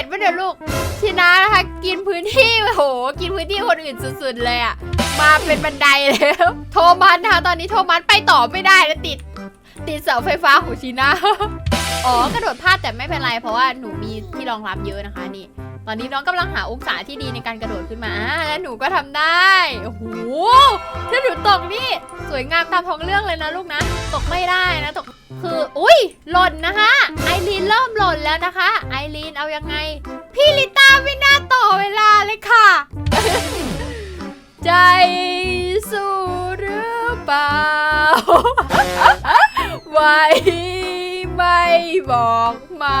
ตปะเดี๋ยวลูกชินานะคะ กินพื้นที่โอ้โห กินพื้นที่คนอื่นสุดๆเลยอะมาเป็นบันไดแล้ว โทมัสนะคะตอนนี้โทมัสไปต่อไม่ได้แล้วติด ติดเสาไฟฟ้าของชีนะอ๋อกระโดดพลาดแต่ไม่เป็นไร เพราะว่าหนูมีที่รองรับเยอะนะคะนี่ ตอนนี้น้องกำลังหาองศาที่ดีในการกระโดดขึ้นมา และหนูก็ทำได้ โอ้โห ถ้าหนูตกนี่ สวยงามตามท้องเรื่องเลยนะลูกนะ ตกไม่ได้นะตก คือ อุ้ยหล่นนะคะ ไอรีนเริ่มหล่นแล้วนะคะ ไอรีนเอายังไง พี่ลิต้าไม่น่าต่อเวลาเลยค่ะ ใจสู้หรือเปล่าไว้ไม่บอกมา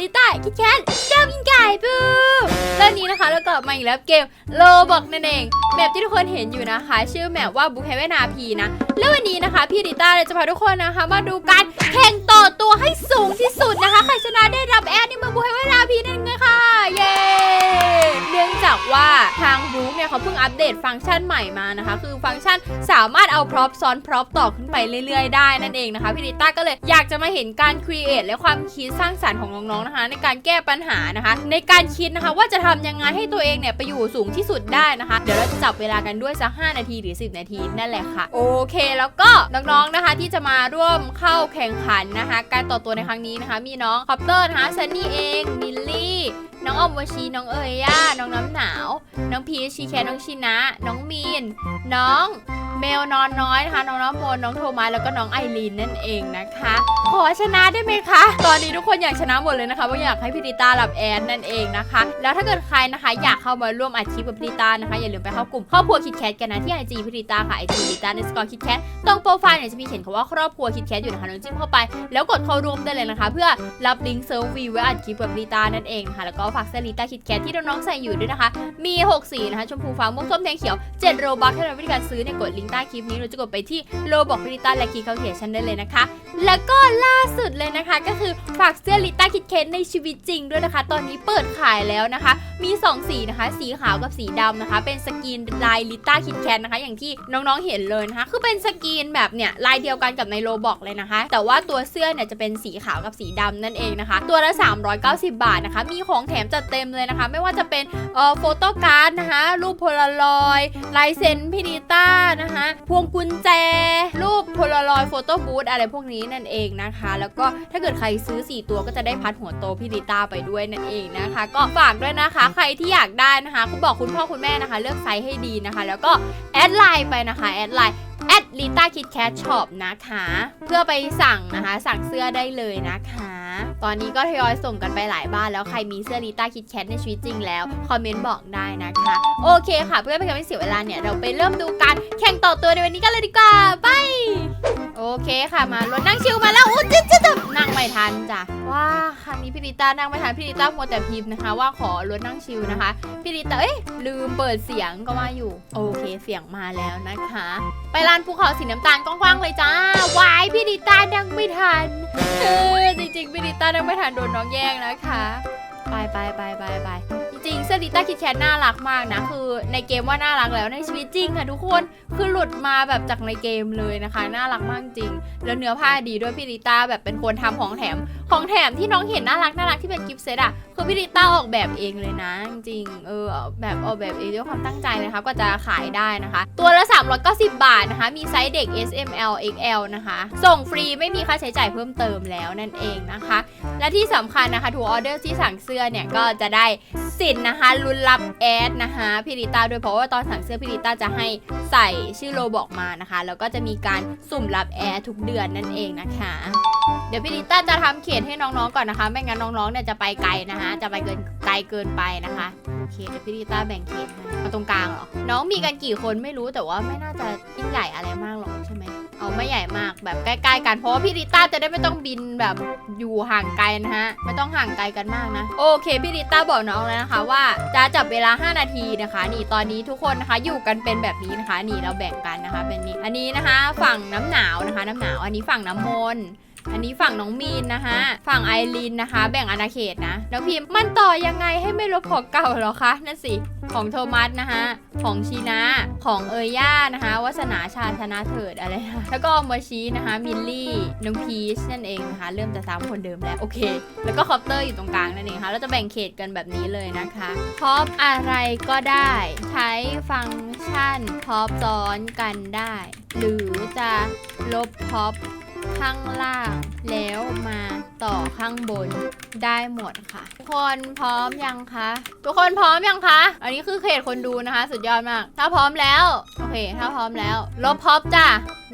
ลิต้าคิดแคทเจ้ายิงไก่ปูเรื่องนี้นะคะเรากลับมาอีกแล้วเกมโลบอกนั่นเองแบบที่ทุกคนเห็นอยู่นะคะ ชื่อแมปว่าบุคเฮเวนาพีนะ แล้ววันนี้นะคะ พี่ริต้าจะพาทุกคนนะคะ มาดูการแข่งต่อตัวให้สูงที่สุดนะคะ ใครชนะได้รับแอดในเมืองบุคเฮเวนาพีนั่นเองค่ะ เย้เนื่องจากว่าทางบ o ู k เนี่ยเขาเพิ่งอัปเดตฟังก์ชันใหม่มานะคะ คือฟังก์ชันสามารถเอาพร็อพซ้อนพร็อพต่อขึ้นไปเรื่อยๆ ได้นั่นเองนะคะพี่ริต้าก็เลยอยากจะมาเห็นการครีเอทและความคิดสร้างสรรค์ของน้องๆนะคะในการแก้ปัญหานะคะ ในการคิดนะคะว่าจะทำยังไงให้ตัวเองเนี่ยไปอยู่สูงที่สุดได้นะคะ เดี๋ยวเราจะจับเวลากันด้วยสัก5นาทีหรือ 10 นาทีนั่นแหละค่ะ โอเค แล้วก็น้องๆนะคะที่จะมาร่วมเข้าแข่งขันนะคะ การต่อตัวในครั้งนี้นะคะ มีน้องคอปเตอร์นะคะซันนี่เองมิลลี่น้องอมวชี น้องเอยย่า น้องน้ำหนาว น้องพีชชีแคน้องชินะ น้องมีน น้อง เมลนอนน้อยนะคะน้องน้ำมนน้องโทมัสแล้วก็น้องไอรีนนั่นเองนะคะ ขอชนะได้ไหมคะ ตอนนี้ทุกคนอยากชนะหมดเลยนะคะว่าะอยากให้พี่ดิต้ารับแอนนั่นเองนะคะ แล้วถ้าเกิดใครนะคะ อยากเข้ามาร่วมอัดคลิปกับพี่ดิต้านะคะอย่าลืมไปเข้ากลุ่มครอบครัวคิดแคทกันนะที่ไอจีพี่ดิต้าค่ะไอจีดิต้าในสกอร์คิดแคทตรงโปรไฟล์เนี่ยจะมีเขียนคำว่าครอบครัวคิดแคทอยู่นะคะน้องจิ้มเข้าไป แล้วกดเข้าร่วมได้เลยนะคะ เพื่อรับลิงก์เซิร์ฟวีไว้อัดคลิปกับลิต้านั่นเองค่ะแล้วก็ฝากเสื้อลิต้าคิดแคทที่น้องๆใส่อยู่ด้วยนะคะ มี 6 สีนะคะชมพูฟ้าม่วงส้มแดงเขียว7โรบัคเท่านั้นวิธีการซื้อเนี่ยกดลิงก์ใต้คลิปนี้เราจะกดไปที่โลบอกลิต้าและคีเขาเขียนชันได้เลยนะคะ แล้วก็ล่าสุดเลยนะคะ ก็คือฝากเสื้อลิต้าคิดแคทในชีวิตจริงด้วยนะคะ ตอนนี้เปิดขายแล้วนะคะ มี 2 สีนะคะ สีขาวกับสีดำนะคะ เป็นสกรีนลายลิต้าคิดแคทนะคะ อย่างที่น้องๆเห็นเลยนะคะคือเป็นสกรีนแบบเนี่ยลายเดียวกันกับในโลบอกเลยนะคะ แต่ว่าตัวเสื้อเนี่ยจะเป็นสีขาวกับสีดำนั่นเองนะคะ ตัวละ 390 บาทนะคะ มีของแถมจัดเต็มเลยนะคะ ไม่ว่าจะเป็นเอ่อโฟโต้การ์ดนะคะรูปโพลารอยลายเซ็นพี่ดิต้านะคะพวงกุญแจ รูปโพลารอยด์โฟโต้บูธอะไรพวกนี้นั่นเองนะคะ แล้วก็ถ้าเกิดใครซื้อ 4 ตัวก็จะได้พัดหัวโตพี่ดิต้าไปด้วยนั่นเองนะคะ ก็ฝากด้วยนะคะ ใครที่อยากได้นะคะคุณบอกคุณพ่อคุณแม่นะคะ เลือกไซส์ให้ดีนะคะ แล้วก็แอดไลน์ไปนะคะแอดไลน์แอดลิต้าคิดแคทช็อปนะคะ เพื่อไปสั่งนะคะ สั่งเสื้อได้เลยนะคะ ตอนนี้ก็ทยอยส่งกันไปหลายบ้านแล้วใครมีเสื้อลิต้าคิดแคทในชีวิตจริงแล้ว คอมเมนต์บอกได้นะคะ โอเคค่ะ เพื่อไม่ให้เสียเวลาเนี่ย เราไปเริ่มดูการแข่งต่อตัวในวันนี้กันเลยดีกว่าไป โอเคค่ะมารถนั่งชิวมาแล้วอู้จิ๊บจิ๊บจิ๊นั่งไม่ทันจ้ะว้า รั้งนี้พี่ดิต้านั่งไม่ทันพี่ดิต้ามัวแต่พิมพ์นะคะ ว่าขอรถนั่งชิวนะคะพี่ดิต้าเอ้ยลืมเปิดเสียงก็ว่าอยู่ โอเคเสียงมาแล้วนะคะ ไปลานภูเขาสีน้ำตาลกว้างๆเลยจ้าวายพี่ดิต้านั่งไม่ทันเออจริงๆพี่ดิต้านั่งไม่ทันโดนน้องแย่งนะคะ ไปไปไปไปไป จริงเสื้อลิต้าคิดแคทน่ารักมากนะ คือในเกมว่าน่ารักแล้วในชีวิตจริงค่ะทุกคนคือหลุดมาแบบจากในเกมเลยนะคะ น่ารักมากจริง แล้วเนื้อผ้าดีด้วยพี่ลิต้าแบบเป็นคนทำของแถม ของแถมที่น้องเห็นน่ารักน่ารักที่เป็นกิฟต์เซตอะคือพี่ลิต้าออกแบบเองเลยนะจริงเออแบบออกแบบเองด้วยความตั้งใจเลยนะคะก็จะขายได้นะคะ ตัวละ390บาทนะคะ มีไซส์เด็ก S M L X L นะคะ ส่งฟรีไม่มีค่าใช้จ่ายเพิ่มเติมแล้วนั่นเองนะคะ และที่สำคัญนะคะถูกออเดอร์ที่สั่งเสื้อเนี่ยก็จะได้สิทนะคะลุ้นรับแอดนะคะพี่ริต้าด้วยเพราะว่าตอนสั่งเสื้อพี่ริต้าจะให้ใส่ชื่อโลบอกมานะคะ แล้วก็จะมีการสุ่มรับแอดทุกเดือนนั่นเองนะคะ เดี๋ยวพี่ริต้าจะทำเขตให้น้องๆก่อนนะคะ ไม่งั้นน้องๆเนี่ยจะไปไกลนะคะ จะไปเกินไกลเกินไปนะคะโอเคเดี๋ยวพี่ริต้าแบ่งเขตให้เอาตรงกลางเหรอน้องมีกันกี่คนไม่รู้แต่ว่าไม่น่าจะยิ่งใหญ่อะไรมากหรอกใช่ไหมเอาไม่ใหญ่มากแบบใกล้ๆกันเพราะว่าพี่ริต้าจะได้ไม่ต้องบินแบบอยู่ห่างไกลนะฮะไม่ต้องห่างไกลกันมากนะ โอเคพี่ริต้าบอกน้องแล้วนะคะว่าจะจับเวลา 5 นาทีนะคะ นี่ตอนนี้ทุกคนนะคะอยู่กันเป็นแบบนี้นะคะ นี่เราแบ่งกันนะคะเป็นนี่อันนี้นะคะ ฝั่งน้ำหนาวนะคะ น้ำหนาวอันนี้ฝั่งน้ำมนต์ อันนี้ฝั่งน้องมีนนะคะ ฝั่งไอรีนนะคะ แบ่งอาณาเขตนะน้องพิมพ์มันต่อยังไงให้ไม่ลบของเก่าหรอคะนั่นสิ ของโทมัสนะคะของชีนะของเอย่านะคะวัสนาชาชนะเถิดอะไรนะแล้วก็อมชีนะคะมิลลี่น้องพีชนั่นเองนะคะ เริ่มจะซ้ำคนเดิมแล้วโอเค แล้วก็คอปเตอร์อยู่ตรงกลางนั่นเองค่ะเราจะแบ่งเขตกันแบบนี้เลยนะคะพอปอะไรก็ได้ใช้ฟังก์ชันพอปซ้อนกันได้ หรือจะลบพอป ข้างล่างแล้วมาต่อข้างบนได้หมดค่ะ ทุกคนพร้อมยังคะ ทุกคนพร้อมยังคะ อันนี้คือเขตคนดูนะคะ สุดยอดมาก ถ้าพร้อมแล้ว โอเค ถ้าพร้อมแล้ว ลบพอบจ้ะ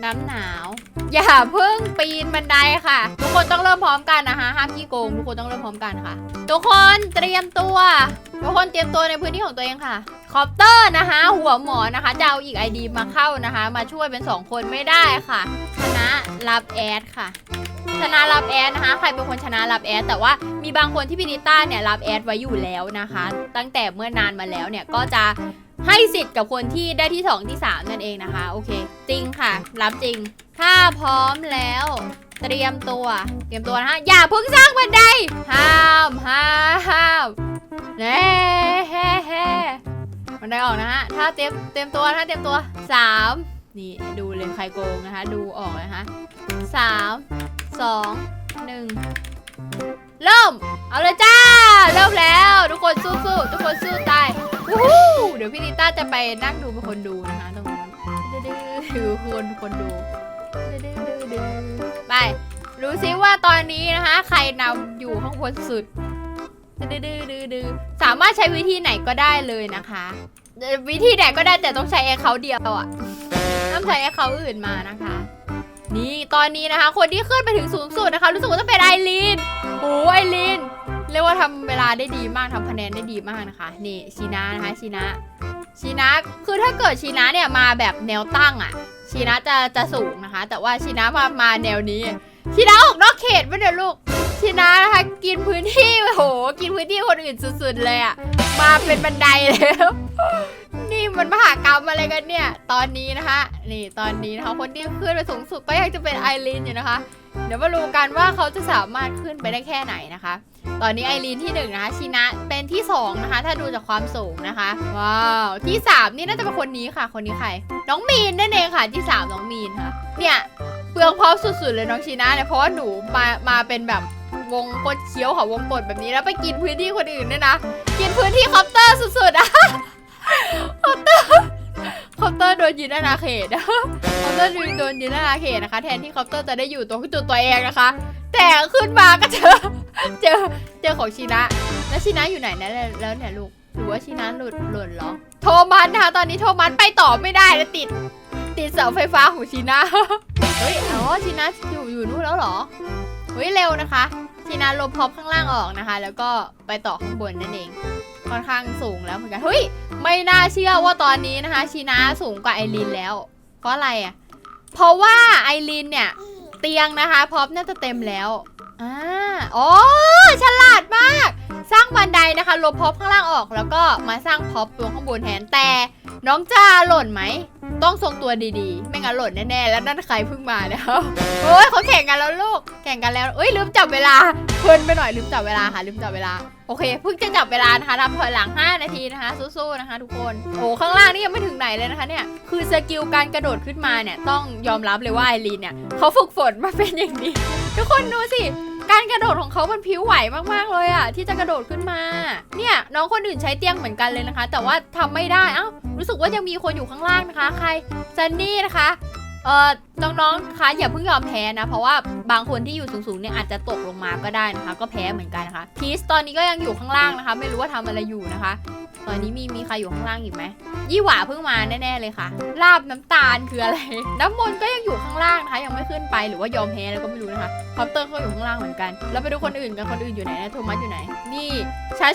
น้ำหนาว อย่าเพิ่งปีนบันไดค่ะ ทุกคนต้องเริ่มพร้อมกันนะคะห้ามขี้โกงทุกคนต้องเริ่มพร้อมกันค่ะ ทุกคนเตรียมตัว ทุกคนเตรียมตัวในพื้นที่ของตัวเองค่ะ คอปเตอร์นะคะ หัวหมอนะคะจะเอาอีกไอดีมาเข้านะคะ มาช่วยเป็น 2 คนไม่ได้ค่ะ ชนะรับแอดค่ะชนะรับแอดนะคะใครเป็นคนชนะรับแอดแต่ว่ามีบางคนที่พินิต้าเนี่ยรับแอดไว้อยู่แล้วนะคะ ตั้งแต่เมื่อนานมาแล้วเนี่ยก็จะ ให้สิทธิ์กับคนที่ได้ที่ 2 ที่ 3 นั่นเองนะคะ โอเค จริงค่ะ รับจริง ถ้าพร้อมแล้ว เตรียมตัว เตรียมตัวนะฮะ อย่าเพิ่งสร้างบันได ห้ามห้ามห้ามเน่แฮ่แฮ่บันไดออกนะฮะ ถ้าเตรียมเตรียมตัวนะเตรียมตัวสามนี่ดูเลยใครโกงนะคะ ดูออกนะคะสามสองหนึ่งเริ่ม เอาเลยจ้า เริ่มแล้ว ทุกคนสู้ๆทุกคนสู้ตาย เดี๋ยวพี่นิต้าจะไปนั่งดูเป็นคนดูนะคะตรงนู้นดื้อๆดูคนคนดูดื้อๆไปรู้ซิว่าตอนนี้นะคะ ใครนำอยู่ข้างบนสุดดื้อๆดื้อสามารถใช้วิธีไหนก็ได้เลยนะคะ วิธีไหนก็ได้แต่ต้องใช้แอคเคาท์เดียวอะห้ามใช้แอคเคาท์อื่นมานะคะ นี่ตอนนี้นะคะ คนที่ขึ้นไปถึงสูงสุดนะคะ รู้สึกว่าจะเป็นไอรีนโอ้ไอรีนเรีย ทำเวลาได้ดีมากทำคะแนนได้ดีมากนะคะ นี่ชีนะนะคะชีนะชีนะคือถ้าเกิดชีนะเนี่ยมาแบบแนวตั้งอะชีนะจะจะสูงนะคะ แต่ว่าชีนะมามาแนวนี้ชีนะออกนอกเขตไม่เดี๋ยวลูกชีนะนะคะกินพื้นที่โอ้โหกินพื้นที่คนอื่นสุดๆเลยอะมาเป็นบันไดแล้วนี่มันมหากรรมอะไรกันเนี่ย ตอนนี้นะคะ นี่ตอนนี้นะคะคนที่ขึ้นไปสูงสุดก็ยังจะเป็นไอรีนอยู่นะคะเดี๋ยวมาดูกันว่าเขาจะสามารถขึ้นไปได้แค่ไหนนะคะ ตอนนี้ไอรีนที่หนึ่งนะคะชินะเป็นที่สองนะคะ ถ้าดูจากความสูงนะคะ ว้าว ที่สามนี่น่าจะเป็นคนนี้ค่ะ คนนี้ใคร น้องมีนนั่นเองค่ะ ที่สามน้องมีนค่ะ เนี่ยเปลืองพร้อมสุดๆเลยน้องชีนะเนี่ยเพราะว่าหนูมามาเป็นแบบวงกดเคี้ยวของวงกดแบบนี้แล้วไปกินพื้นที่คนอื่นด้วยนะ กินพื้นที่คอปเตอร์สุดๆอะคอปเตอร์ คอปเตอร์โดนยืนอาณาเขตคอปเตอร์โดนยืนอาณาเขตนะคะ แทนที่คอปเตอร์จะได้อยู่ตัวจุดตัวเองนะคะ แต่ขึ้นมาก็เจอ เจอเจอของชีนะ แล้วชีนะอยู่ไหนนะแล้วเนี่ยลูกหรือว่าชีนะหลุดหล่นเหรอ โทมัสนะคะตอนนี้โทมัสไปต่อไม่ได้แล้วติด ติดเสาไฟฟ้าของชีนะ เฮ้ยอ๋อชีนะอยู่อยู่นู่นแล้วเหรอ เฮ้ยเร็วนะคะ ชีนะลบพร็อพข้างล่างออกนะคะ แล้วก็ไปต่อข้างบนนั่นเอง ค่อนข้างสูงแล้วเหมือนกันเฮ้ยไม่น่าเชื่อว่าตอนนี้นะคะชีนะสูงกว่าไอรีนแล้ว เพราะอะไรอะเพราะว่าไอรีนเนี่ยเตียงนะคะพร็อพน่าจะเต็มแล้วอ่าอ๋อฉลาดมาก สร้างบันไดนะคะลบพร็อพข้างล่างออก แล้วก็มาสร้างพร็อพตัวข้างบนแทนแต่ น้องจะหล่นไหม ต้องทรงตัวดีๆ ไม่งั้นหล่นแน่ๆ แล้วนั่นใครเพิ่งมาเนี่ยโอ้ยเขาแข่งกันแล้วลูก แข่งกันแล้วเอ้ยลืมจับเวลา เพลินไปหน่อยลืมจับเวลาค่ะลืมจับเวลา โอเคเพิ่งจะจับเวลานะคะนับถอยหลัง 5 นาทีนะคะสู้ๆนะคะ ทุกคน โอ้ข้างล่างนี่ยังไม่ถึงไหนเลยนะคะเนี่ย คือสกิลการกระโดดขึ้นมาเนี่ยต้องยอมรับเลยว่าไอรีนเนี่ยเขาฝึกฝนมาเป็นอย่างดี ทุกคนดูสิ การกระโดดของเขามันพิ้วไหวมากๆเลยอะที่จะกระโดดขึ้นมา เนี่ยน้องคนอื่นใช้เตียงเหมือนกันเลยนะคะ แต่ว่าทำไม่ได้เอ้ารู้สึกว่ายังมีคนอยู่ข้างล่างนะคะ ใครซันนี่นะคะเอ่อน้องๆ คะอย่าเพิ่งยอมแพ้นะ เพราะว่าบางคนที่อยู่สูงๆเนี่ยอาจจะตกลงมาก็ได้นะคะ ก็แพ้เหมือนกันนะคะพีซตอนนี้ก็ยังอยู่ข้างล่างนะคะ ไม่รู้ว่าทำอะไรอยู่นะคะ ตอนนี้มีมีใครอยู่ข้างล่างอีกไหมยี่หว่าเพิ่งมาแน่ๆเลยค่ะ ลาบน้ำตาลคืออะไร น้ำมนต์ก็ยังอยู่ข้างล่างนะคะยังไม่ขึ้นไปหรือว่ายอมแพ้แล้วก็ไม่รู้นะคะคอปเตอร์ก็อยู่ข้างล่างเหมือนกันแล้วไปดูคนอื่นกันคนอื่นอยู่ไหนนะโทมัสอยู่ไหน นี่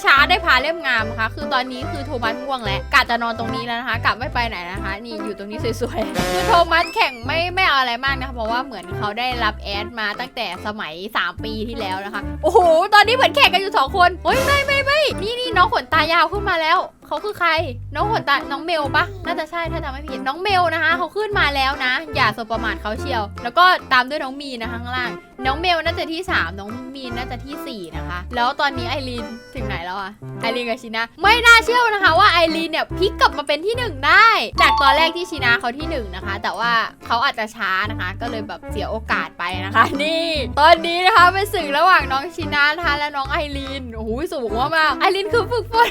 ช้าๆได้พาเล่มงามนะคะคือตอนนี้คือโทมัสง่วงแล้วกะจะนอนตรงนี้แล้วนะคะกะไม่ไปไหนนะคะ นี่อยู่ตรงนี้สวยๆคือโทมัสแข่งไม่ไม่เอาอะไรมากนะคะเพราะว่าเหมือนเขาได้รับแอดมาตั้งแต่สมัย 3 ปีที่แล้วนะคะโอ้โหตอนนี้เหมือนแข่งกันอยู่สองคนเฮ้ยไม่ไม่ไม่นี่นี่น้องขนตายาวขึ้นมาแล้วเขาคือใคร น้องขนตาน้องเมลปะน่าจะใช่ถ้าจำไม่ผิดน้องเมลนะคะเขาขึ้นมาแล้วนะ อย่าสบประมาทเขาเชียว แล้วก็ตามด้วยน้องมีนนะคะข้างล่าง น้องเมลน่าจะที่ 3 น้องมีนน่าจะทีสี่ 4 นะคะ แล้วตอนนี้ไอรีนถึงไหนแล้วอะไอรีนกับชินะไม่น่าเชื่อนะคะว่าไอรีนเนี่ยพลิกกลับมาเป็นที่หนึ่งได้ จากตอนแรกที่ชินะเขาที่หนึ่งนะคะ แต่ว่าเขาอาจจะช้านะคะ ก็เลยแบบเสียโอกาสไปนะคะ นี่ ตอนนี้นะคะเป็นศึกระหว่างน้องชินะนะคะและน้องไอรีนโอ้โหสูงมากไอรีนคือฝึกฝน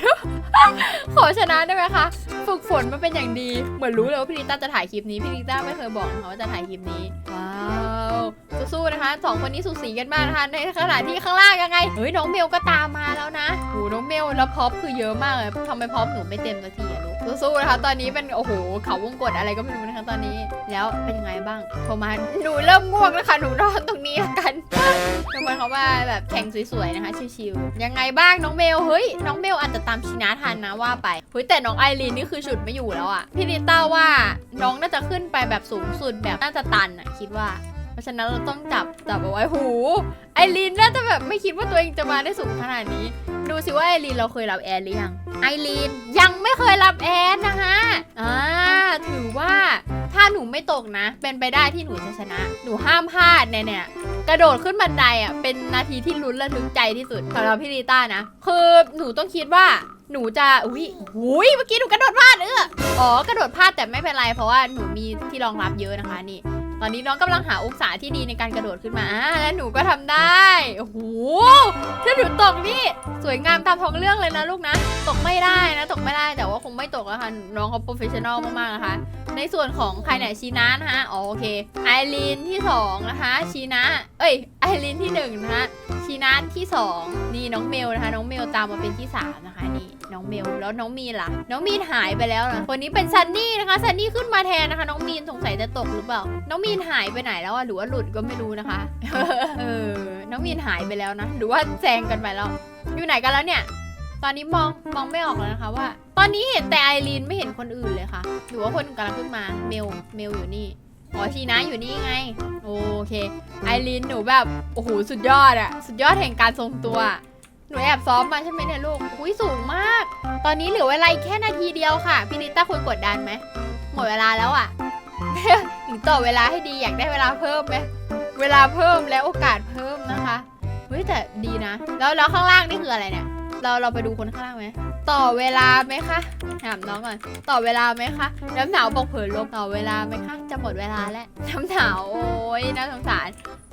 ขอชนะได้ไหมคะ ฝึกฝนมาเป็นอย่างดี เหมือนรู้เลยว่าพี่ลิต้าจะถ่ายคลิปนี้ พี่ลิต้าไม่เคยบอกนะคะว่าจะถ่ายคลิปนี้ ว้าวสู้ๆนะคะสองคนนี้สูสีกันมากนะคะ ในขณะที่ข้างล่างยังไง เฮ้ยน้องเมลก็ตามมาแล้วนะโอ้น้องเมลแล้วพร็อพคือเยอะมากเลยทำไมพร็อพหนูไม่เต็มสักทีอะลูกสู้ๆนะคะ ตอนนี้เป็นโอ้โหเขาวงกดอะไรก็ไม่รู้นะคะตอนนี้ แล้วเป็นยังไงบ้างโทรมาหนูเริ่มง่วงแล้วค่ะหนูนอนตรงนี้ละกันทำไมเขาว่าแบบแข่งสวยๆนะคะชิวๆยังไงบ้างน้องเมลเฮ้ยน้องเมลอาจจะตามชินะทนนะว่าไปเฮ้ยแต่น้องไอรีนนี่คือฉุดไม่อยู่แล้วอะพี่ลิต้าว่าน้องน่าจะขึ้นไปแบบสูงสุดแบบน่าจะตันอะคิดว่า เพราะฉะนั้นเราต้องจับจับเอาไว้หูไอรีนน่าจะแบบไม่คิดว่าตัวเองจะมาได้สูงขนาดนี้ ดูสิว่าไอรีนเราเคยรับแอร์หรือยังไอรีนยังไม่เคยรับแอร์นะคะอ่าถือว่าถ้าหนูไม่ตกนะ เป็นไปได้ที่หนูจะชนะ หนูห้ามพลาดแน่ๆกระโดดขึ้นบันไดอะเป็นนาทีที่ลุ้นระทึกใจที่สุดสำหรับพี่ลีต้านะ คือหนูต้องคิดว่า หนูจะอุ้ยหุยเมื่อกี้หนูกระโดดพลาดเอออ๋อกระโดดพลาดแต่ไม่เป็นไร เพราะว่าหนูมีที่รองรับเยอะนะคะนี่ ตอนนี้น้องกำลังหาองศาที่ดีในการกระโดดขึ้นมาอ่าและหนูก็ทำได้โอ้โหถ้าหนูตกนี่สวยงามตามท้องเรื่องเลยนะลูกนะ ตกไม่ได้นะ ตกไม่ได้แต่ว่าคงไม่ตกแล้วค่ะน้องเขาโปรเฟชชั่นอลมากๆนะคะ ในส่วนของใครเนี่ยชีนะนะคะอ๋อโอเคไอรีนที่ 2 นะคะชีนะเอ้ยไอรีนที่1นะคะชีนะที่ 2 นี่น้องเมลนะคะ น้องเมลตามมาเป็นที่ 3 นะคะนี่ น้องเมลแล้วน้องมีนล่ะ น้องมีนหายไปแล้วนะคนนี้เป็นซันนี่นะคะซันนี่ขึ้นมาแทนนะคะ น้องมีนสงสัยจะตกหรือเปล่า น้องมีนหายไปไหนแล้วอะหรือว่าหลุดก็ไม่รู้นะคะเออน้องมีนหายไปแล้วนะหรือว่าแซงกันไปแล้วอยู่ไหนกันแล้วเนี่ย ตอนนี้มองมองไม่ออกแล้วนะคะว่า ตอนนี้เห็นแต่ไอรีนไม่เห็นคนอื่นเลยค่ะ หรือว่าคนอื่นกำลังขึ้นมาเมลเมลอยู่นี่อ๋อชีนะอยู่นี่ไง โอเค ไอรีนหนูแบบ โอ้โห สุดยอดอะสุดยอดแห่งการทรงตัว หนูแอบซ้อมมาใช่ไหมเนี่ยลูกอุ้ยสูงมาก ตอนนี้เหลือเวลาอีกแค่นาทีเดียวค่ะ พี่ลิต้าคุณกดดันไหม หมดเวลาแล้วอะหนูต่อเวลาให้ดีอยากได้เวลาเพิ่มไหม เวลาเพิ่มและโอกาสเพิ่มนะคะเฮ้ยแต่ดีนะ แล้วแล้วข้างล่างนี่คืออะไรเนี่ย เราเราไปดูคนข้างล่างไหม ต่อเวลาไหมคะ ถามน้องก่อน ต่อเวลาไหมคะ น้ำหนาวบอกเผลอลบต่อเวลาไหมคะ จะหมดเวลาแล้ว น้ำหนาวโอ้ยน่าสงสาร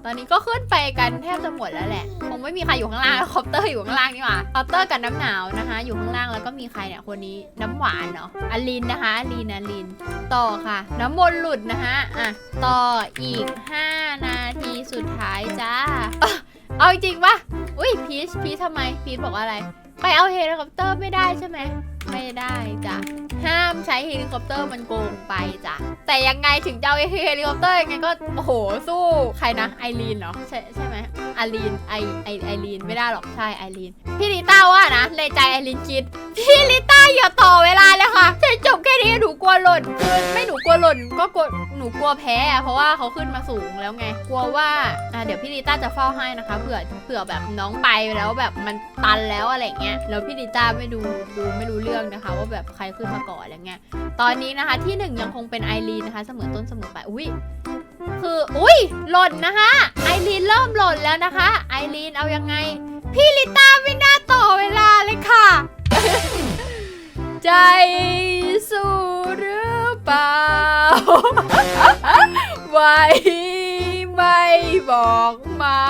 ตอนนี้ก็ขึ้นไปกันแทบจะหมดแล้วแหละ คงไม่มีใครอยู่ข้างล่างแล้วคอปเตอร์อยู่ข้างล่างนี่หว่าคอปเตอร์กับน้ำหนาวนะคะ อยู่ข้างล่างแล้วก็มีใครเนี่ยคนนี้น้ำหวานเนาะอลินนะคะอลินอลิน ต่อค่ะ น้ำมนต์หลุดนะคะอะต่ออีก 5 นาทีสุดท้ายจ้า เอ้อเอาจริงปะอุ้ยพีชพีชทำไมพีชบอกว่าอะไร ไปเอาเฮลิคอปเตอร์ไม่ได้ใช่ไหม ไม่ได้จ้ะห้ามใช้เฮลิคอปเตอร์มันโกงไปจ้ะแต่ยังไงถึงจะเอาเฮลิคอปเตอร์ยังไงก็โอ้โหสู้ใครนะไอรีนเหรอใช่ใช่ไหมไอรีนไอไอไอรีนไม่ได้หรอกใช่ไอรีนพี่ลิต้าว่านะในใจไอรีนคิดพี่ลิต้าอย่าต่อเวลาเลยค่ะจะจบแค่นี้หนูกลัวหล่นคือไม่หนูกลัวหล่นก็กลัวหนูกลัวแพ้เพราะว่าเขาขึ้นมาสูงแล้วไง กลัวว่าอะเดี๋ยวพี่ลิต้าจะเฝ้าให้นะคะเผื่อเผื่อแบบน้องไปแล้วแบบมันตันแล้วอะไรเงี้ยแล้วพี่ลิต้าไม่ดูดูไม่รู้เรื่องนะคะว่าแบบใครขึ้นมาก่อนอะไรเงี้ย ตอนนี้นะคะที่หนึ่งยังคงเป็นไอรีนนะคะ เสมอต้นเสมอไปอุ้ยคืออุ้ยหล่นนะคะไอรีนเริ่มหล่นแล้วนะคะ ไอรีนเอายังไง พี่ลิต้าไม่น่าต่อเวลาเลยค่ะ ใจสู้หรือเปล่าไว้ไม่บอกมา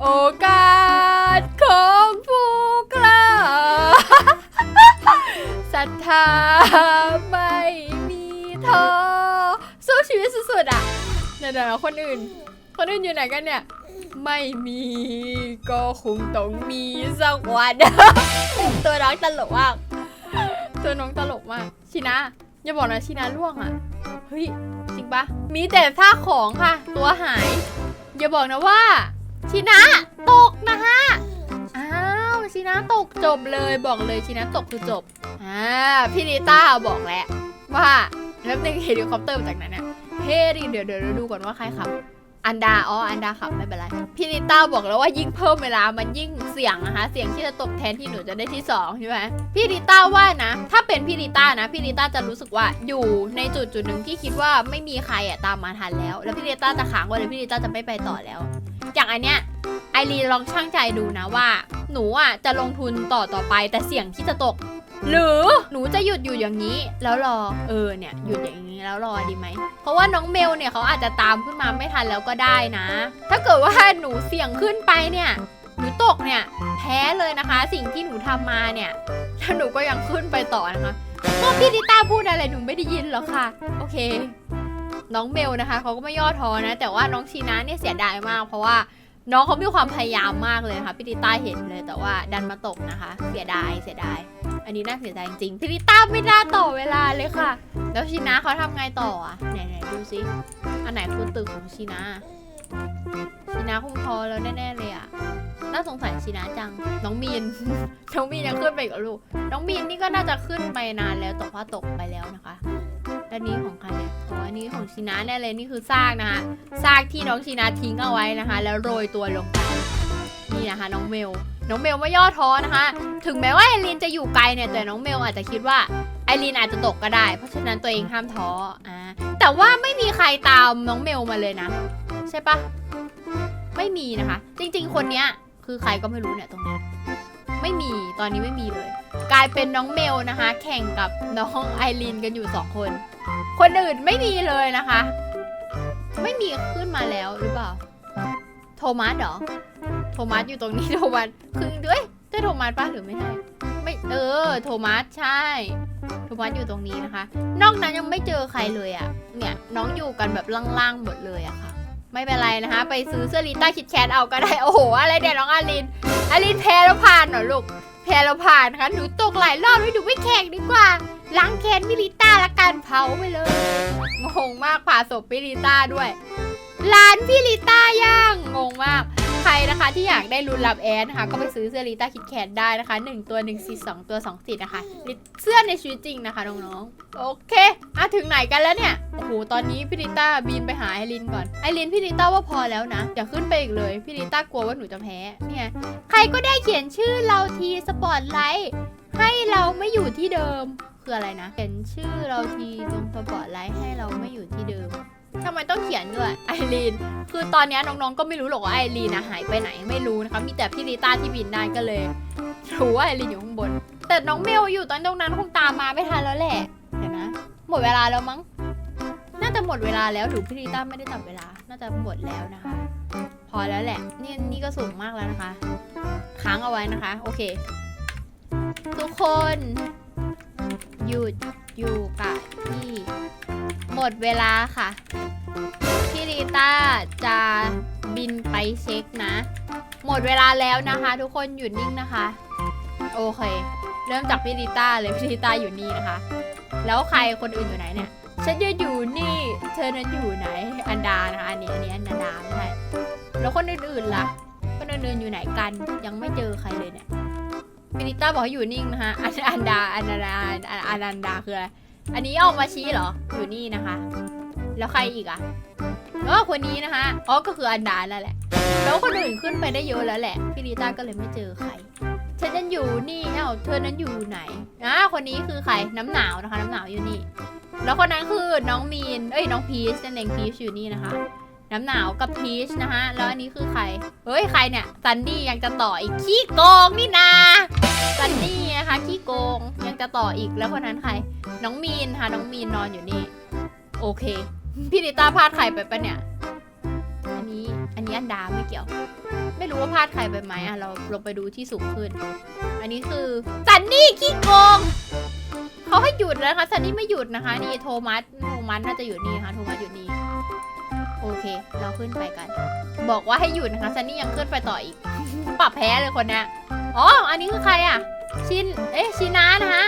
โอกาสาไม่มีท้อสู้ชีวิตสุดๆอะเดี๋ยวๆคนอื่น คนอื่นอยู่ไหนกันเนี่ย ไม่มีก็คงต้องมีสักวันตัวน้องตลกมากตัวน้องตลกมากชินะอย่าบอกนะชินะล่วงอะเฮ้ยจริงปะมีแต่ซาของค่ะ ตัวหาย อย่าบอกนะว่า ชินะตกนะฮะอ้าวชินะตกจบเลยบอกเลยชินะตกคือจบ อ่าพี่นิต้าบอกแล้วว่าแล้วหนึ่งเฮลิคอปเตอร์มาจากไหนเนี่ยเฮลิเดี๋ยวเดี๋ยวเดี๋ยวดูก่อนว่าใครขับ อันดาอ๋ออันดาขับไม่เป็นไร พี่ลิต้าบอกแล้วว่ายิ่งเพิ่มเวลามันยิ่งเสี่ยงนะคะ เสี่ยงที่จะตกแทนที่หนูจะได้ที่สองใช่ไหมพี่ลิต้าว่านะ ถ้าเป็นพี่ลิต้านะพี่ลิต้าจะรู้สึกว่าอยู่ในจุดจุดหนึ่งที่คิดว่าไม่มีใครอะตามมาทันแล้ว แล้วพี่ลิต้าจะค้างไว้เลยพี่ลิต้าจะไม่ไปต่อแล้ว อย่างอันเนี้ยไอรีนลองช่างใจดูนะว่า หนูอะจะลงทุนต่อต่อไปแต่เสี่ยงที่จะตก หรือหนูจะหยุดอยู่อย่างนี้ แล้วรอเออเนี่ยหยุดอย่างนี้แล้วรอดีไหมเพราะว่าน้องเมลเนี่ยเขาอาจจะตามขึ้นมาไม่ทันแล้วก็ได้นะ ถ้าเกิดว่าหนูเสี่ยงขึ้นไปเนี่ยหนูตกเนี่ยแพ้เลยนะคะสิ่งที่หนูทำมาเนี่ยแล้วหนูก็ยังขึ้นไปต่อนะคะก็พี่ดิต้าพูดอะไรหนูไม่ได้ยินหรอกค่ะ โอเค น้องเมลนะคะเขาก็ไม่ย่อท้อนะ แต่ว่าน้องชีนะเนี่ยเสียดายมากเพราะว่า น้องเขามีความพยายามมากเลยนะคะพี่ดิต้าเห็นเลยแต่ว่าดันมาตกนะคะ เสียดายเสียดาย อันนี้น่าเสียใจจริงพี่ดิต้าไม่น่าต่อเวลาเลยค่ะ แล้วชีนะเขาทำไงต่ออะไหนไหนดูซิอันไหนคือตึกของชีนะชีนะคงพอแล้วแน่ๆเลยอะน่าสงสัยชีนะจัง น้องมีน น้องมีนยังขึ้นไปกับลูก น้องมีนนี่ก็น่าจะขึ้นไปนานแล้วตกว่าตกไปแล้วนะคะ ด้านนี้ของใครเนี่ยอ๋ออันนี้ของชีนะแน่เลยนี่คือซากนะคะซากที่น้องชีนะทิ้งเอาไว้นะคะ แล้วโรยตัวลงไปนี่นะคะ น้องเมล น้องเมลไม่ย่อท้อนะคะ ถึงแม้ว่าไอรีนจะอยู่ไกลเนี่ยแต่น้องเมลอาจจะคิดว่าไอรีนอาจจะตกก็ได้ เพราะฉะนั้นตัวเองห้ามท้ออ่าแต่ว่าไม่มีใครตามน้องเมลมาเลยนะ ใช่ปะไม่มีนะคะ จริง ๆ คนเนี้ยคือใครก็ไม่รู้เนี่ยตรงเนี้ย ไม่มีตอนนี้ไม่มีเลย กลายเป็นน้องเมลนะคะ แข่งกับน้องไอรีนกันอยู่สองคน คนอื่นไม่มีเลยนะคะ ไม่มีขึ้นมาแล้วหรือเปล่า โทมัสเหรอ โทมัสอยู่ตรงนี้โทมัสคือเอ้ยใช่โทมัสป้ะหรือไม่ใช่ไม่เออ โทมัสใช่ โทมัสอยู่ตรงนี้นะคะ นอกนั้นยังไม่เจอใครเลยอะ่ะ เนี่ยน้องอยู่กันแบบล่างๆหมดเลยอะค่ะ ไม่เป็นไรนะคะ ไปซื้อเสื้อลิต้าคิดแคทเอาก็ได้ โอ้โห อะไรเนี่ยน้องอาริน อารินแพ้แล้วผ่านเหรอลูก แพ้แล้วผ่านนะคะหนูตกหลายรอบเลยหนูไม่แข่งดีกว่า ล้างแค้นมิลิต้าละกันเผาไปเลย งงมากผ่าศพมิลิต้าด้วย ร้านพี่ลิต้าย่าง งงมาก ใครนะคะที่อยากได้รุนรับแอดนะคะ ก็ไปซื้อเสื้อลิต้าคิดแคทได้นะคะ 1 ตัว1สี2ตัว2สีนะคะเสื้อในชีวิตจริงนะคะน้องๆโอเคอะถึงไหนกันแล้วเนี่ยโอ้โหตอนนี้พี่ลิต้าบินไปหาไอรินก่อนไอรินพี่ลิต้าว่าพอแล้วนะอย่าขึ้นไปอีกเลยพี่ลิต้ากลัวว่าหนูจะแพ้เนี่ยใครก็ได้เขียนชื่อเราทีสปอตไลท์ให้เราไม่อยู่ที่เดิมคืออะไรนะเขียนชื่อเราทีตรงสปอตไลท์ให้เราไม่อยู่ที่เดิม ทำไมต้องเขียนด้วยไอรีน คือตอนนี้น้องๆ ก็ไม่รู้หรอกว่าไอรีนนะหายไปไหนไม่รู้นะคะ มีแต่พี่ลิต้าที่บินได้ก็เลยรู้ว่าไอรีนอยู่ข้างบน แต่น้องเมลอยู่ตอนตรงนั้นคงตามมาไม่ทันแล้วแหละ เดี๋ยวนะ หมดเวลาแล้วมั้ง น่าจะหมดเวลาแล้วหรือพี่ลิต้าไม่ได้จับเวลา น่าจะหมดแล้วนะคะ พอแล้วแหละ นี่นี่ก็สูงมากแล้วนะคะ ค้างเอาไว้นะคะ โอเค ทุกคน หยุดอยู่กับที่ หมดเวลาค่ะ พี่ลิต้าจะบินไปเช็คนะ หมดเวลาแล้วนะคะ ทุกคนหยุดนิ่งนะคะ โอเค เริ่มจากพี่ลิต้าเลยพี่ลิต้าอยู่นี่นะคะ แล้วใครคนอื่นอยู่ไหนเนี่ย ฉันจะอยู่นี่ เธอนั้นอยู่ไหน อันดานะคะ อันนี้อันนี้อันดาไม่ใช่แล้วคนอื่นๆล่ะ คนอื่นๆอยู่ไหนกัน ยังไม่เจอใครเลยเนี่ยพี่ลิต้าบอกให้อยู่นิ่งนะคะอันอันดา อันดาอันอันดาคืออะไร อันนี้เอามาชี้เหรอ อยู่นี่นะคะ แล้วใครอีกอะแล้วคนนี้นะคะอ๋อก็คืออันดานั่นแหละ แล้วคนอื่นขึ้นไปได้เยอะแล้วแหละ พี่ลิต้าก็เลยไม่เจอใครฉันนั้นอยู่นี่เอ้าเธอนั้นอยู่ไหนอ่าคนนี้คือใคร น้ำหนาวนะคะ น้ำหนาวอยู่นี่ แล้วคนนั้นคือน้องมีน เอ้ย น้องพีชนั่นเองพีชอยู่นี่นะคะ น้ำหนาวกับพีชนะคะแล้วอันนี้คือใคร เฮ้ย ใครเนี่ย ซันดี้ยังจะต่ออีกขี้โกงนี่นาซันดี้ นะคะขี้โกงยังจะต่ออีกแล้วคนนั้นใคร น้องมีนค่ะน้องมีนนอนอยู่นี่ โอเค พี่ดิต้าพลาดใครไปปะเนี่ย อันนี้อันนี้อันดาไม่เกี่ยว ไม่รู้ว่าพลาดใครไปไหมอะเราลงไปดูที่สูงขึ้น อันนี้คือซันนี่ขี้โกงเขาให้หยุดแล้วนะคะซันนี่ไม่หยุดนะคะ นี่โทมัสโทมัสน่าจะอยู่นี่นะคะโทมัสอยู่นี่โอเค เราขึ้นไปกัน บอกว่าให้หยุดนะคะซันนี่ยังขึ้นไปต่ออีกปรับแพ้เลยคนนี้อ๋อ อันนี้คือใครอะ ชินเอ๊ะชินะนะฮะ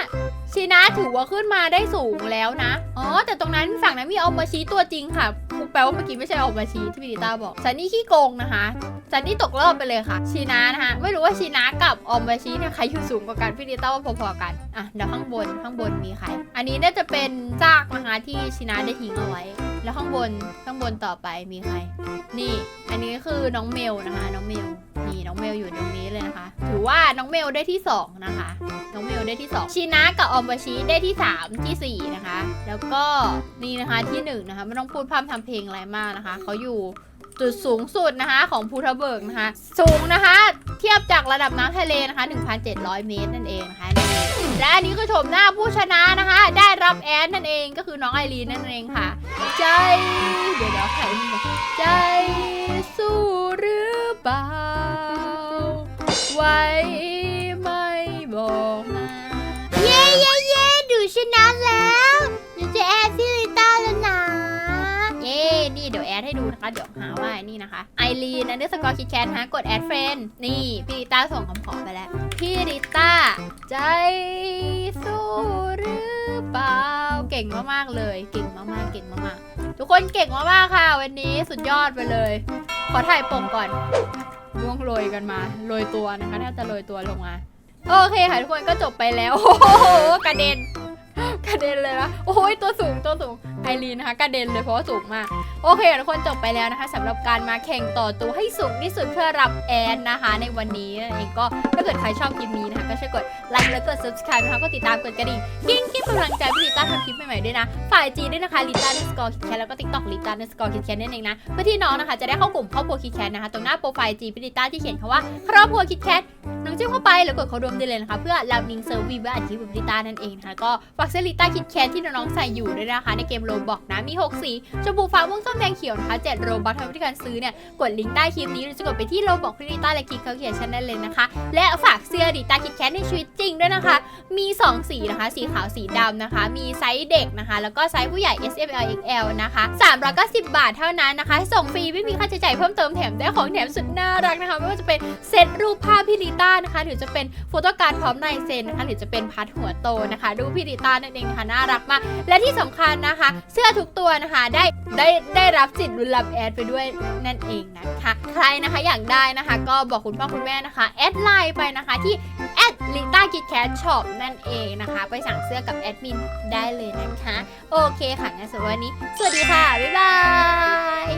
ชินะถือว่าขึ้นมาได้สูงแล้วนะ อ๋อ แต่ตรงนั้นฝั่งนั้นมีเอามาชี้ตัวจริงค่ะแปลว่าเมื่อกี้ไม่ใช่เอามาชี้ที่พี่ดิต้าบอกซันนี่ขี้โกงนะคะซันนี่ตกรอบไปเลยค่ะ ชีนะนะคะไม่รู้ว่าชีนะกับออมบาชีเนี่ยใครอยู่สูงกว่ากันพี่ดิต้าว่าพอๆกันอะเดี๋ยวข้างบนข้างบนมีใคร อันนี้น่าจะเป็นซากนะคะที่ชีนะได้ทิ้งเอาไว้ แล้วข้างบนข้างบนต่อไปมีใคร นี่ อันนี้คือน้องเมลนะคะ น้องเมลนี่น้องเมลอยู่ตรงนี้เลยนะคะ ถือว่าน้องเมลได้ที่สองนะคะ น้องเมลได้ที่ 2 ชินะกับออมบาชิได้ที่ 3ทีสี่ 4 นะคะ แล้วก็นี่นะคะที่ 1 นะคะไม่ต้องพูดพร่ำทำเพลงอะไรมากนะคะเขาอยู่ จุดสูงสุดนะคะของภูทะเบิกนะคะ สูงนะคะ เทียบจากระดับน้ำทะเลนะคะ 1,700 เมตรนั่นเองนะคะและอันนี้คือชมหน้าผู้ชนะนะคะ ได้รับแอนนั่นเองก็คือน้องไอรีนนั่นเองค่ะ ใจเดี๋ยวเดี๋ยวใครใจสู้หรือเปล่าไว้ ให้ดูนะคะ เดี๋ยวหาว่านี่นะคะไอรีนอันเดอร์สกอร์คิดแคทฮะกดแอดเฟรนนี่ พี่ริต้าส่งคำขอไปแล้ว พี่ริต้า ใจสู้หรือเปล่า เก่งมากๆเลย เก่งมากๆเก่งมากๆ ทุกคนเก่งมากๆค่ะ วันนี้สุดยอดไปเลย ขอถ่ายปกก่อนล่วงโรยกันมาโรยตัวนะคะน่าจะโรยตัวลงมา โอเคค่ะทุกคนก็จบไปแล้วโอ้โหกระเด็นกระเด็นเลยนะโอ้ยตัวสูงตัวสูง ไอรีนนะคะกระเด็นเลยเพราะว่าสูงมาก โอเคทุกคนจบไปแล้วนะคะสำหรับการมาแข่งต่อตัวให้สูงที่สุดเพื่อรับแอนนะคะ ในวันนี้นั่นเองก็ถ้าเกิดใครชอบคลิปนี้นะคะก็ช่วยกดไลค์และกด subscribe นะคะก็ติดตามกดกระดิ่งกิ้งกิ้งเป็นกำลังใจพี่ลิต้าทำคลิปใหม่ๆด้วยนะ ฝ่ายจีด้วยนะคะลิต้าเนสกอร์คิดแคทแล้วก็ติ๊กต็อกลิต้าเนสกอร์คิดแคทนั่นเองนะเพื่อที่น้องนะคะจะได้เข้ากลุ่มครอบครัวคิดแคทนะคะตรงหน้าโปรไฟล์จีพี่ลิต้าที่เขียนคำว่าครอบครัวคิดแคทน้องจิ้มเข้าไปแล้วกดเขารวมได้เลยนะคะเพื่อรับลิงเซอร์วีเบอร์อัดคลิปกับลิต้านั่นเองนะคะก็ฝากเซลิต้าคิดแคนที่น้องๆใส่อยู่ด้วยนะคะในเกมโรบอกนะมี 6 สีชมพูฟ้าม่วงส้มแดงเขียวนะคะ7โรบัคทำวิธีการซื้อเนี่ยกดลิงก์ใต้คลิปนี้หรือจะกดไปที่โรบอกพี่ลิต้าและคลิกเขาเขียนชั้นได้เลยนะคะ และฝากเสื้อลิตาคิดแคนในชีวิตจริงด้วยนะคะ มี 2 สีนะคะ สีขาวสีดำนะคะ มีไซส์เด็กนะคะ แล้วก็ไซส์ผู้ใหญ่ S M L X L นะคะ390บาทเท่านั้นนะคะ ส่งฟรีไม่มีค่าใช้จ่ายเพิ่มเติมแถมได้ของแถมสุดน่ารักนะคะไม่ว่าจะเป็นเซตรูปภาพพี่ลิต้านะคะหรือจะเป็นโฟโต้การ์ดพร้อมลายเซ็นนะคะหรือจะเป็นพัดหัวโตนะคะ ดูพี่ลิต้านั่นเองนะคะน่ารักมากและที่สำคัญนะคะเสื้อทุกตัวนะคะได้ได้ได้รับสิทธิ์รุนรับแอดไปด้วยนั่นเองนะคะ ใครนะคะอยากได้นะคะ ก็บอกคุณพ่อคุณแม่นะคะแอดไลน์ไปนะคะที่แอดลิต้าคิดแคทช็อปนั่นเองนะคะ ไปสั่งเสื้อกับแอดมินได้เลยนะคะ โอเคค่ะงั้นสำหรับวันนี้ สวัสดีค่ะ บ๊ายบาย